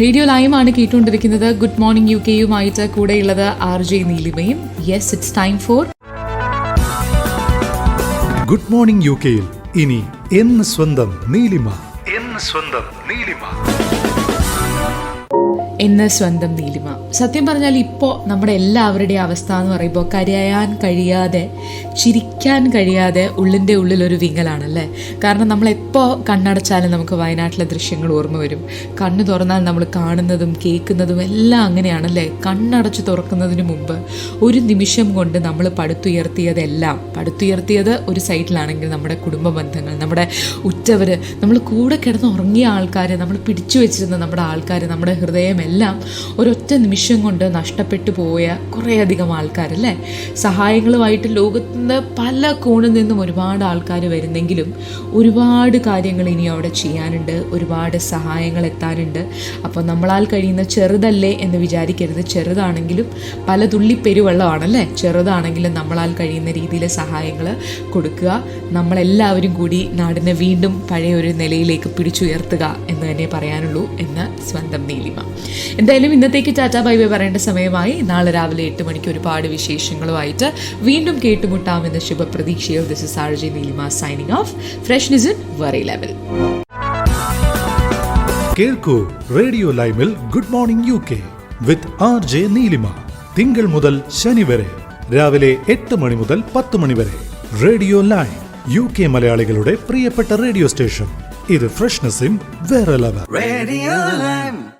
Radio ലൈവാണ് കേട്ടുകൊണ്ടിരിക്കുന്നത്. Good morning U കെയുമായിട്ട് കൂടെയുള്ളത് R J നീലിമയും. Yes it's time for good morning U കെയിൽ ഇനി എന്ന് സ്വന്തം നീലിമ. എന്ന് സ്വന്തം നീലിമ. എന്ന് സ്വന്തം നീലിമ. സത്യം പറഞ്ഞാൽ ഇപ്പോൾ നമ്മുടെ എല്ലാവരുടെയും അവസ്ഥ എന്ന് പറയുമ്പോൾ കരയാൻ കഴിയാതെ ചിരിക്കാൻ കഴിയാതെ ഉള്ളിന്റെ ഉള്ളിലൊരു വിങ്ങലാണല്ലേ? കാരണം നമ്മൾ എപ്പോൾ കണ്ണടച്ചാലും നമുക്ക് വയനാട്ടിലെ ദൃശ്യങ്ങൾ ഓർമ്മ വരും. കണ്ണ് തുറന്നാൽ നമ്മൾ കാണുന്നതും കേൾക്കുന്നതും എല്ലാം അങ്ങനെയാണല്ലേ? കണ്ണടച്ച് തുറക്കുന്നതിന് മുമ്പ് ഒരു നിമിഷം കൊണ്ട് നമ്മൾ പടുത്തുയർത്തിയതെല്ലാം പടുത്തുയർത്തിയത് ഒരു സൈഡിലാണെങ്കിൽ നമ്മുടെ കുടുംബ ബന്ധങ്ങൾ നമ്മുടെ ഉറ്റവർ നമ്മൾ കൂടെ കിടന്ന് ഉറങ്ങിയ ആൾക്കാർ നമ്മൾ പിടിച്ചു വെച്ചിരുന്ന നമ്മുടെ ആൾക്കാർ നമ്മുടെ ഹൃദയമെല്ലാം ഒരൊറ്റ നിമിഷം കൊണ്ട് നഷ്ടപ്പെട്ടു പോയ കുറേയധികം ആൾക്കാരല്ലേ? സഹായങ്ങളുമായിട്ട് ലോകത്തിന്റെ പല കോണിൽ നിന്നും ഒരുപാട് ആൾക്കാർ വരുന്നെങ്കിലും ഒരുപാട് കാര്യങ്ങൾ ഇനി അവിടെ ചെയ്യാനുണ്ട് ഒരുപാട് സഹായങ്ങൾ എത്താനുണ്ട്. അപ്പോൾ നമ്മളാൽ കഴിയുന്ന ചെറുതല്ലേ എന്ന് വിചാരിക്കരുത്. ചെറുതാണെങ്കിലും പല തുള്ളി പെരുവെള്ളമാണല്ലേ? ചെറുതാണെങ്കിലും നമ്മളാൽ കഴിയുന്ന രീതിയിൽ സഹായങ്ങൾ കൊടുക്കുക. നമ്മളെല്ലാവരും കൂടി നാടിനെ വീണ്ടും പഴയ ഒരു നിലയിലേക്ക് പിടിച്ചുയർത്തുക എന്ന് തന്നെ പറയാനുള്ളൂ എന്ന് സ്വന്തം നീലിമ. എന്തായാലും ഇന്നത്തേക്ക് ടാറ്റാ ബൈ ബൈ പറയേണ്ട സമയമായി. നാളെ രാവിലെ എട്ട് മണിക്ക് ഒരുപാട് വിശേഷങ്ങളുമായിട്ട് വീണ്ടും കേട്ടുമുട്ടാമെന്ന ശുഭപ്രതീക്ഷയിൽ this is R J Neelima signing off freshness in very level കേൾക്കൂ radio ലൈമിൽ good morning U K with R J Neelima. തിങ്കൾ മുതൽ ശനി വരെ രാവിലെ എട്ട് മണി മുതൽ പത്ത് മണി വരെ. റേഡിയോ ലൈം യു കെ മലയാളികളുടെ പ്രിയപ്പെട്ട റേഡിയോ സ്റ്റേഷൻ. ഇത് ഇൻ വേറെ ലെവൽ റേഡിയോ Lime.